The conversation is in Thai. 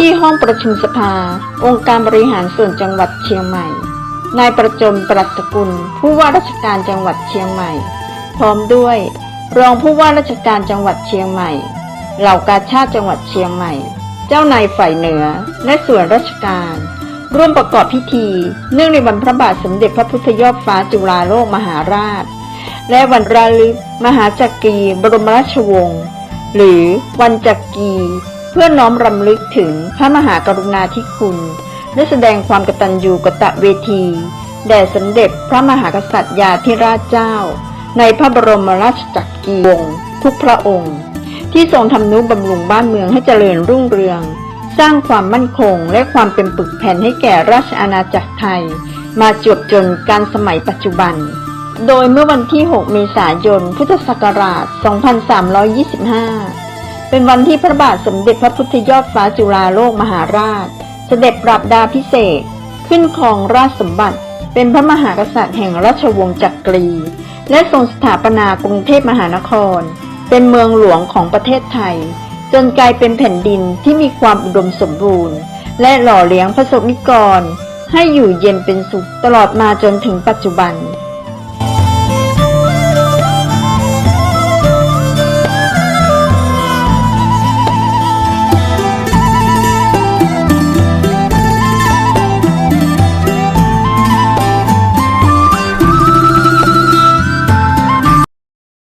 ที่ห้องประชุมสภา องค์การบริหารส่วนจังหวัดเชียงใหม่ นายประจมปรัตกุล ผู้ว่าราชการจังหวัดเชียงใหม่ พร้อมด้วย รองผู้ว่าราชการจังหวัดเชียงใหม่ เหล่ากาชาติจังหวัดเชียงใหม่ เจ้านายฝ่ายเหนือและส่วนราชการ ร่วมประกอบพิธี เนื่องในวันพระบาทสมเด็จพระพุทธยอดฟ้าจุฬาโลกมหาราช และวันระลึกมหาจักรีบรมราชวงศ์หรือวันจักรี พื่อน้อมรำลึกถึงพระมหากรุณาธิคุณ และแสดงความกตัญญูกตเวที แด่สมเด็จพระมหากษัตริยาธิราชเจ้า ในพระบรมราชจักรีวงศ์ทุกพระองค์ ที่ทรงทำนุบำรุงบ้านเมืองให้เจริญรุ่งเรือง สร้างความมั่นคงและความเป็นปึกแผ่นให้แก่ราชอาณาจักรไทย มาจวบจนการสมัยปัจจุบัน โดยเมื่อวันที่ 6 เมษายน พุทธศักราช 2325 เป็นวันที่พระบาทสมเด็จพระพุทธยอดฟ้าจุฬาโลกมหาราช เสด็จปรับดาพิเศษ ขึ้นครองราชสมบัติ เป็นพระมหากษัตริย์แห่งราชวงศ์จักรี และทรงสถาปนากรุงเทพมหานคร เป็นเมืองหลวงของประเทศไทย จนกลายเป็นแผ่นดินที่มีความอุดมสมบูรณ์ และหล่อเลี้ยงพระสงนิกร ให้อยู่เย็นเป็นสุขตลอดมาจนถึงปัจจุบัน